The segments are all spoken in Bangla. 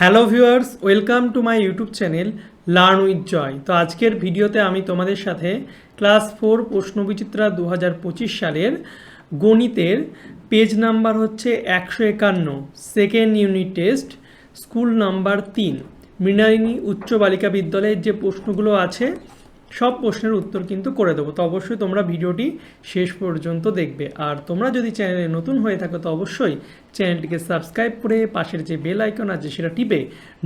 Hello viewers, welcome to my YouTube channel learn with Joy. তো আজকের ভিডিওতে আমি তোমাদের সাথে ক্লাস ফোর প্রশ্নবিচিত্রা দু হাজার পঁচিশ সালের গণিতের পেজ নাম্বার হচ্ছে একশো একান্ন, second unit test, school number তিন। মৃণালিনী উচ্চ বালিকা বিদ্যালয়ের যে প্রশ্নগুলো আছে সব প্রশ্নের উত্তর কিন্তু করে দেবো। তো অবশ্যই তোমরা ভিডিওটি শেষ পর্যন্ত দেখবে। আর তোমরা যদি চ্যানেলে নতুন হয়ে থাকো, তো অবশ্যই চ্যানেলটিকে সাবস্ক্রাইব করে পাশের যে বেল আইকন আছে, সেটা টিপে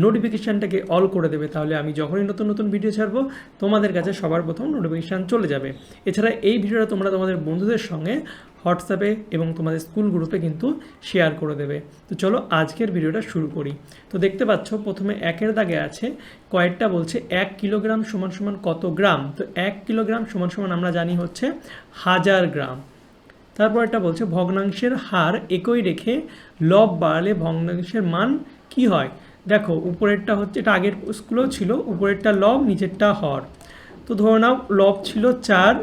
নোটিফিকেশানটাকে অল করে দেবে। তাহলে আমি যখনই নতুন নতুন ভিডিও ছাড়বো, তোমাদের কাছে সবার প্রথম নোটিফিকেশান চলে যাবে। এছাড়া এই ভিডিওটা তোমরা তোমাদের বন্ধুদের সঙ্গে হোয়াটসঅ্যাপে এবং তোমাদের স্কুল গ্রুপে কিন্তু শেয়ার করে দেবে। তো চলো আজকের ভিডিওটা শুরু করি। তো দেখতে পাচ্ছ, প্রথমে একের দাগে আছে, কয়েকটা বলছে এক কিলোগ্রাম সমান সমান কত গ্রাম? তো এক কিলোগ্রাম সমান সমান আমরা জানি হচ্ছে হাজার গ্রাম। তারপর একটা বলছে, ভগ্নাংশের হার একই রেখে লব বাড়ালে ভগ্নাংশের মান কি হয়? দেখো, উপরেরটা হচ্ছে, এটা আগের স্কুলেও ছিল, উপরেরটা লব, নিচেরটা হর। তো ধরে নাও, লব ছিল চার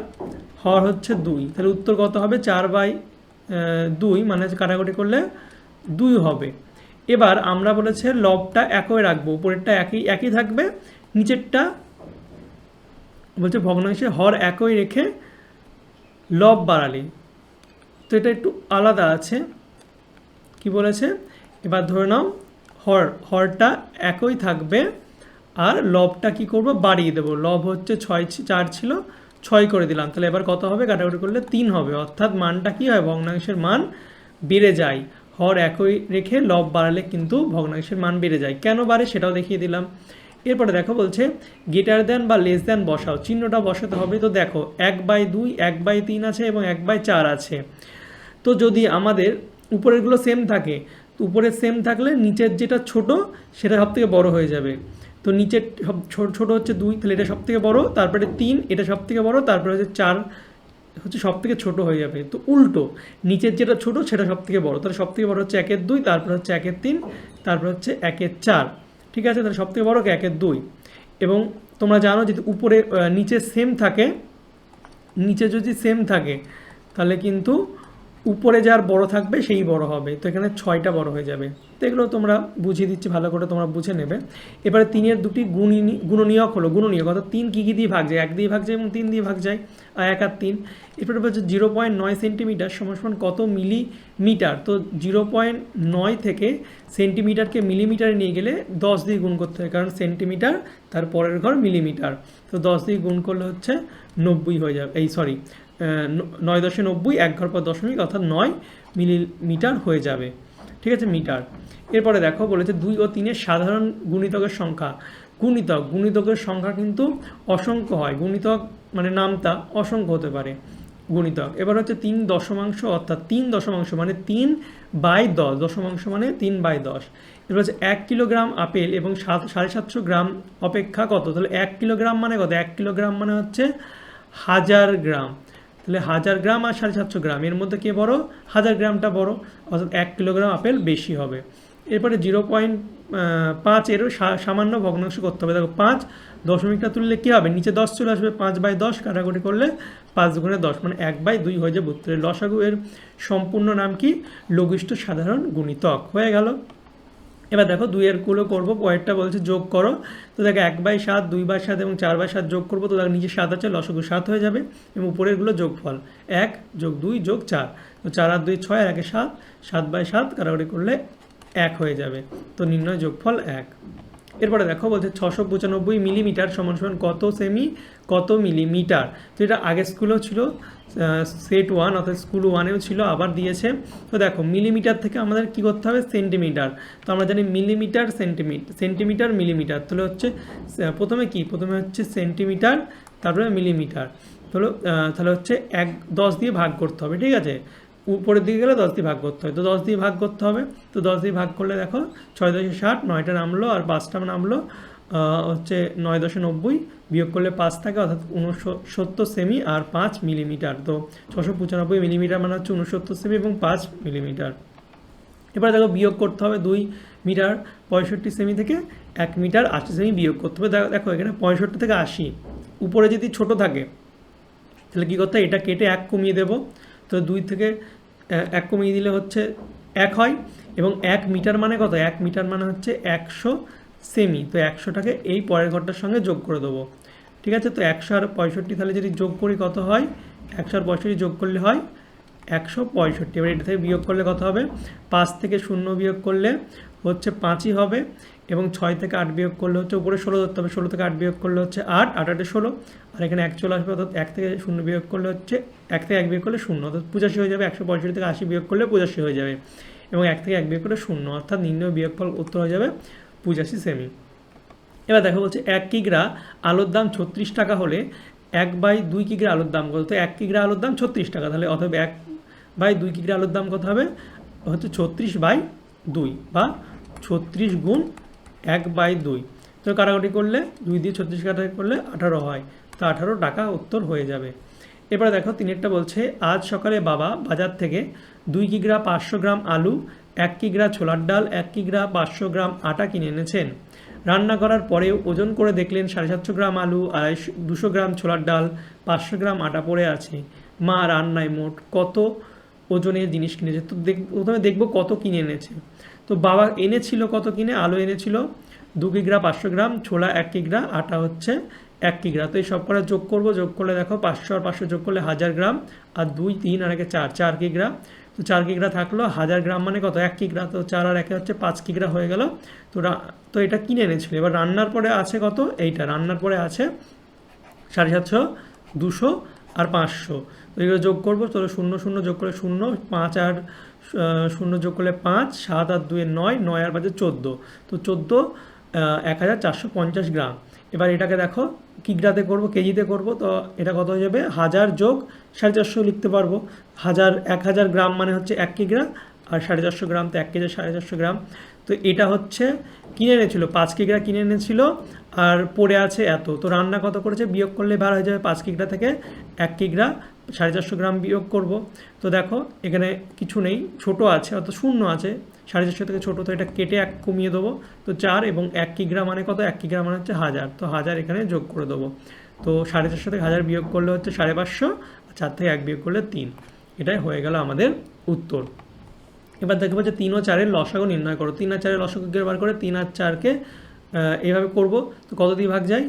হর হচ্ছে দুই। তাহলে উত্তর কত হবে? চার বাই দুই মানে কাটাকুটি করলে দুই হবে। এবার আমরা বলেছে লবটা একই রাখব, উপরেরটা একই একই থাকবে, নিচেরটা বলছে ভগ্নাংশে হর একই রেখে লব বাড়ালে। তো এটা একটু আলাদা আছে। কি বলেছে? এবার ধরে নাও, হর, হরটা একই থাকবে, আর লবটা কি করব? বাড়িয়ে দেবো। লব হচ্ছে ছয়, চার ছিল ছয় করে দিলাম। তাহলে এবার কত হবে? কাটাকুটি করলে তিন হবে। অর্থাৎ মানটা কি হয়? ভগ্নাংশের মান বেড়ে যায়। হর একই রেখে লব বাড়ালে কিন্তু ভগ্নাংশের মান বেড়ে যায়। কেন বাড়ে সেটাও দেখিয়ে দিলাম। এরপরে দেখো বলছে, গেটার দেন বা লেস দেন বসাও। চিহ্নটা বসাতে হবে। তো দেখো, এক বাই দুই, এক বাই তিন আছে এবং এক বাই চার আছে। তো যদি আমাদের উপরেরগুলো সেম থাকে উপরে সেম থাকলে নিচের যেটা ছোট, সেটা সব থেকে বড় হয়ে যাবে। তো নিচের সব ছোট ছোট হচ্ছে দুই, তাহলে এটা সব থেকে বড়, তারপরে তিন, এটা সব থেকে বড়, তারপরে হচ্ছে চার, হচ্ছে সব থেকে ছোট হয়ে যাবে। তো উল্টো, নিচের যেটা ছোট, সেটা সব থেকে বড়, তাহলে সব থেকে বড় হচ্ছে একের দুই, তারপর হচ্ছে একের তিন, তারপর হচ্ছে একের চার, ঠিক আছে? তাহলে সব থেকে বড় একের দুই। এবং তোমরা জানো যদি উপরে নিচে সেম থাকে, নিচে যদি সেম থাকে, তাহলে কিন্তু উপরে যার বড় থাকবে, সেই বড় হবে। তো এখানে ছয়টা বড় হয়ে যাবে। তো এগুলো তোমরা বুঝিয়ে দিচ্ছি, ভালো করে তোমরা বুঝে নেবে। এবারে তিনের দুটি গুণী গুণনীয়ক হলো, গুণনীয়ক অর্থাৎ তিন কী কী দিয়ে ভাগ যায়? এক দিয়ে ভাগ যায় এবং তিন দিয়ে ভাগ যায়, আর এক আর তিন। এরপরে বলছে জিরো পয়েন্ট নয় সেন্টিমিটার সমান কত মিলিমিটার? তো জিরো পয়েন্ট নয় থেকে সেন্টিমিটারকে মিলিমিটারে নিয়ে গেলে দশ দিয়ে গুণ করতে হয়, কারণ সেন্টিমিটার তার পরের ঘর মিলিমিটার। তো দশ দিয়ে গুণ করলে হচ্ছে নব্বই হয়ে যাবে, এই সরি নয় দশে নব্বই, এক ঘর পর দশমিক, অর্থাৎ নয় মিলিমিটার হয়ে যাবে। ঠিক আছে, মিটার। এরপরে দেখো, বলেছে দুই ও তিনের সাধারণ গুণিতকের সংখ্যা। গুণিতক, গুণিতকের সংখ্যা কিন্তু অসংখ্য হয়। গুণিতক মানে নামতা, অসংখ্য হতে পারে গুণিতক। এবার হচ্ছে তিন দশমাংশ, অর্থাৎ তিন দশমাংশ মানে তিন বাই দশ। দশমাংশ মানে তিন বাই দশ। এবার হচ্ছে এক কিলোগ্রাম আপেল এবং সাত, সাড়ে সাতশো গ্রাম অপেক্ষা কত? তাহলে এক কিলোগ্রাম মানে কত? এক কিলোগ্রাম মানে হচ্ছে হাজার গ্রাম। তাহলে হাজার গ্রাম আর সাড়ে সাতশো গ্রাম। এর মধ্যে কে বড়? হাজার গ্রামটা বড়। অর্থাৎ এক কিলোগ্রাম আপেল বেশি হবে। এরপরে জিরো পয়েন্ট পাঁচ এরও সামান্য ভগ্নাংশ করতে হবে। দেখো, পাঁচ দশমিকটা তুললে কী হবে? নিচে দশ চলে আসবে। পাঁচ বাই দশ কাটাকুটি করলে পাঁচ গুণে দশ। মানে এক বাই দুই হয়ে যাবে উত্তরে লসাগু এর সম্পূর্ণ নাম কি? লঘিষ্ঠ সাধারণ গুণিতক। হয়ে গেল। এবার দেখো দুইয়েরগুলো করব পয়েরটা বলছে যোগ করো। তো দেখো এক বাই সাত, দুই বাই সাত এবং চার বাই সাত যোগ করব, তো দেখো নিচে সাত আছে, লসগু সাত হয়ে যাবে এবং উপরেরগুলো যোগফল। এক যোগ দুই যোগ চার। তো চার আর দুই ছয়, একে সাত সাত বাই সাত কাটাকুটি করলে এক হয়ে যাবে। তো নির্ণয় যোগফল এক। এরপরে দেখো বলছে ছশো পঁচানব্বই মিলিমিটার সমান সমান কত সেমি কত মিলিমিটার? তো এটা আগের স্কুলেও ছিল সেট ওয়ান অর্থাৎ স্কুল ওয়ানেও ছিল, আবার দিয়েছে। তো দেখো, মিলিমিটার থেকে আমাদের কি করতে হবে? সেন্টিমিটার। তো আমরা জানি মিলিমিটার সেন্টিমিটার সেন্টিমিটার, মিলিমিটার। তাহলে হচ্ছে প্রথমে কি? প্রথমে হচ্ছে সেন্টিমিটার, তারপরে মিলিমিটার। তাহলে তাহলে হচ্ছে এক, দশ দিয়ে ভাগ করতে হবে, ঠিক আছে? উপরের দিকে গেলে দশ দিয়ে ভাগ করতে হয় তো দশ দিয়ে ভাগ করতে হবে। তো দশ দিয়ে ভাগ করলে দেখো, ছয় দশে ষাট, নয়টা নামলো আর পাঁচটা নামলো। হচ্ছে নয় দশে নব্বই বিয়োগ করলে পাঁচ থাকে, অর্থাৎ উনসত্তর সেমি আর পাঁচ মিলিমিটার। তো ছশো পঁচানব্বই মিলিমিটার মানে হচ্ছে উনসত্তর সেমি এবং পাঁচ মিলিমিটার। এবার দেখো বিয়োগ করতে হবে দুই মিটার পঁয়ষট্টি সেমি থেকে এক মিটার আশি সেমি বিয়োগ করতে হবে। দেখো- এখানে পঁয়ষট্টি থেকে আশি। উপরে যদি ছোট থাকে, তাহলে কী করতে হয়? এটা কেটে এক কমিয়ে দেব। তো দুই থেকে এক কমিয়ে দিলে হচ্ছে এক হয় এবং এক মিটার মানে কত? এক মিটার মানে হচ্ছে একশো সেমি, তো একশোটাকে এই পরের ঘরটার সঙ্গে যোগ করে দেবো। ঠিক আছে? তো একশো আর পঁয়ষট্টি, তাহলে যদি যোগ করি কত হয়? একশো আর পঁয়ষট্টি যোগ করলে হয় একশো পঁয়ষট্টি। এবার এটা থেকে বিয়োগ করলে কত হবে? পাঁচ থেকে শূন্য বিয়োগ করলে হচ্ছে পাঁচই হবে এবং ছয় থেকে আট বিয়োগ করলে হচ্ছে উপরে ষোলো ধরতে হবে। ষোলো থেকে আট বিয়োগ করলে হচ্ছে আট আট, আটে ষোলো। আর এখানে এক চলে আসবে, অর্থাৎ এক থেকে শূন্য বিয়োগ করলে হচ্ছে, এক থেকে এক বিয়োগ করলে শূন্য, অর্থাৎ পঁচাশি হয়ে যাবে। একশো পঁয়ষট্টি থেকে আশি বিয়োগ করলে পঁচাশি হয়ে যাবে এবং এক থেকে এক বিয়োগ করলে শূন্য, অর্থাৎ নির্ণয় বিয়োগফল উত্তর হয়ে যাবে পঁচাশি সেমি এবার দেখো বলছে, এক কিগ্রা আলুর দাম ছত্রিশ টাকা হলে এক বাই দুই কিগ্রা আলুর দাম কত? তো এক কিগ্রা আলুর দাম ছত্রিশ টাকা, তাহলে অথবা এক বাই দুই কিগ্রা আলুর দাম কত হবে? হচ্ছে ছত্রিশ বাই দুই বা ছত্রিশ গুণ এক বাই দুই। তো কাটাকাটি করলে দুই দিয়ে ছত্রিশ কাটাকাটি করলে আঠারো হয়। তো আঠারো টাকা উত্তর হয়ে যাবে। এবারে দেখো, তিনেরটা বলছে, আজ সকালে বাবা বাজার থেকে দুই কিগ্রা পাঁচশো গ্রাম আলু, এক কিগ্রা ছোলার ডাল, এক কিগ্রা পাঁচশো গ্রাম আটা কিনে এনেছেন। রান্না করার পরে ওজন করে দেখলেন সাড়ে সাতশো গ্রাম আলু, আড়াইশো, দুশো গ্রাম ছোলার ডাল, পাঁচশো গ্রাম আটা পড়ে আছে। মা রান্নায় মোট কত ওজনের জিনিস কিনেছে? তো দেখ, প্রথমে দেখব কত কিনে এনেছে। তো বাবা এনেছিল কত কিনে? আলু এনেছিল দু কিগ্রা পাঁচশো গ্রাম, ছোলা এক কিগ্রা, আটা হচ্ছে এক কিগ্রা তো এই সব করা যোগ করব, যোগ করলে দেখো পাঁচশো আর পাঁচশো যোগ করলে হাজার গ্রাম আর দুই, তিন আর একে চার চার কিগ্রা তো চার কিগ্রা থাকল? হাজার গ্রাম মানে কত? এক কিগ্রা তো চার আর একে হচ্ছে পাঁচ কিগ্রা হয়ে গেল। তো তো এটা কিনে এনেছিল। এবার রান্নার পরে আছে কত? এইটা। রান্নার পরে আছে সাড়ে সাতশো, দুশো আর পাঁচশো। তো এগুলো যোগ করব, তো শূন্য শূন্য যোগ করলে শূন্য, পাঁচ আর শূন্য যোগ করলে পাঁচ, সাত আর দুয়ে নয় নয় আর পাঁচে চোদ্দ। তো চোদ্দ এক হাজার চারশো পঞ্চাশ গ্রাম। এবার এটাকে দেখো, কিগ্রাতে করব, কেজিতে করব, তো এটা কত হয়ে যাবে? হাজার যোগ সাড়ে চারশো লিখতে পারব। হাজার, এক হাজার গ্রাম মানে হচ্ছে এক কিগ্রা, আর সাড়ে চারশো গ্রাম তো এক কেজি সাড়ে চারশো গ্রাম। তো এটা হচ্ছে কিনে এনেছিল, পাঁচ কিগ্রা কিনে এনেছিল, আর পড়ে আছে এত। তো রান্না কত করেছে? বিয়োগ করলে ভালো হয়ে যাবে পাঁচ কিগ্রা থেকে এক কিগ্রা সাড়ে চারশো গ্রাম বিয়োগ করব। তো দেখো, এখানে কিছু নেই, ছোট আছে অর্থাৎ শূন্য আছে, সাড়ে চারশো থেকে ছোটো, তো এটা কেটে এক কমিয়ে দেবো। তো চার এবং এক কিগ্রা মানে কত? এক কিগ্রা মানে হচ্ছে হাজার। তো হাজার এখানে যোগ করে দেবো। তো সাড়ে চারশো থেকে হাজার বিয়োগ করলে হচ্ছে সাড়ে পাঁচশো চার থেকে এক বিয়োগ করলে তিন। এটাই হয়ে গেল আমাদের উত্তর। এবার দেখব যে তিন ও চারের লসাগু নির্ণয় করো। তিন আর চারের লসাগু বার করে? তিন আর চারকে এইভাবে করব। তো কত দিয়ে ভাগ যায়?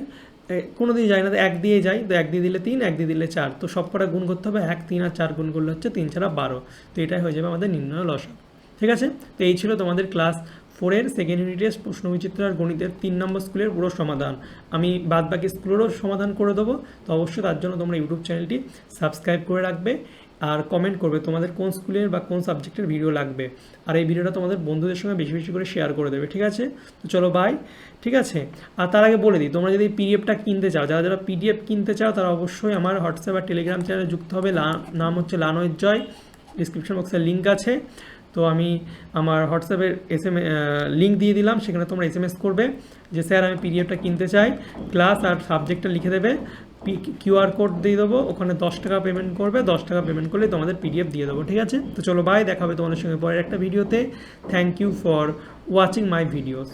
কোনো দিন যায় না, এক দিয়ে যাই তো এক দিয়ে দিলে তিন, এক দিয়ে দিলে চার। তো সব কটা গুণ করতে হবে, এক, তিন আর চার গুণ করলে হচ্ছে তিন ছাড়া বারো। তো এটাই হয়ে যাবে আমাদের নির্ণয় লসা ঠিক আছে? তো এই ছিল তোমাদের ক্লাস ফোরের সেকেন্ড ইউনিটের প্রশ্নবিচিত্র আর গণিতের তিন নম্বর স্কুলের পুরো সমাধান। আমি বাদ বাকি স্কুলেরও সমাধান করে দেবো, তো অবশ্যই তার জন্য তোমরা ইউটিউব চ্যানেলটি সাবস্ক্রাইব করে রাখবে আর কমেন্ট করবে তোমাদের কোন স্কুলের বা কোন সাবজেক্টের ভিডিও লাগবে। আর এই ভিডিওটা তোমাদের বন্ধুদের সঙ্গে বেশি বেশি করে শেয়ার করে দেবে, ঠিক আছে? তো চলো বাই ঠিক আছে? আর তার আগে বলে দিই, তোমরা যদি পিডিএফটা কিনতে চাও, যারা যারা পিডিএফ কিনতে চাও, তারা অবশ্যই আমার হোয়াটসঅ্যাপ আর টেলিগ্রাম চ্যানেলে যুক্ত হবে। নাম হচ্ছে লানয়ের জয় ডিসক্রিপশন বক্সের লিঙ্ক আছে। তো আমি আমার হোয়াটসঅ্যাপের এস এম লিঙ্ক দিয়ে দিলাম, সেখানে তোমরা এস এম এস করবে যে, স্যার, আমি পিডিএফটা কিনতে চাই ক্লাস আর সাবজেক্টটা লিখে দেবে কিউআর কোড দিয়ে দেবো, ওখানে দশ টাকা পেমেন্ট করবে, দশ টাকা পেমেন্ট করলে তোমাদের পিডিএফ দিয়ে দেবো, ঠিক আছে? তো চলো বাই দেখা হবে তোমাদের সঙ্গে পরের একটা ভিডিওতে thank you for watching my videos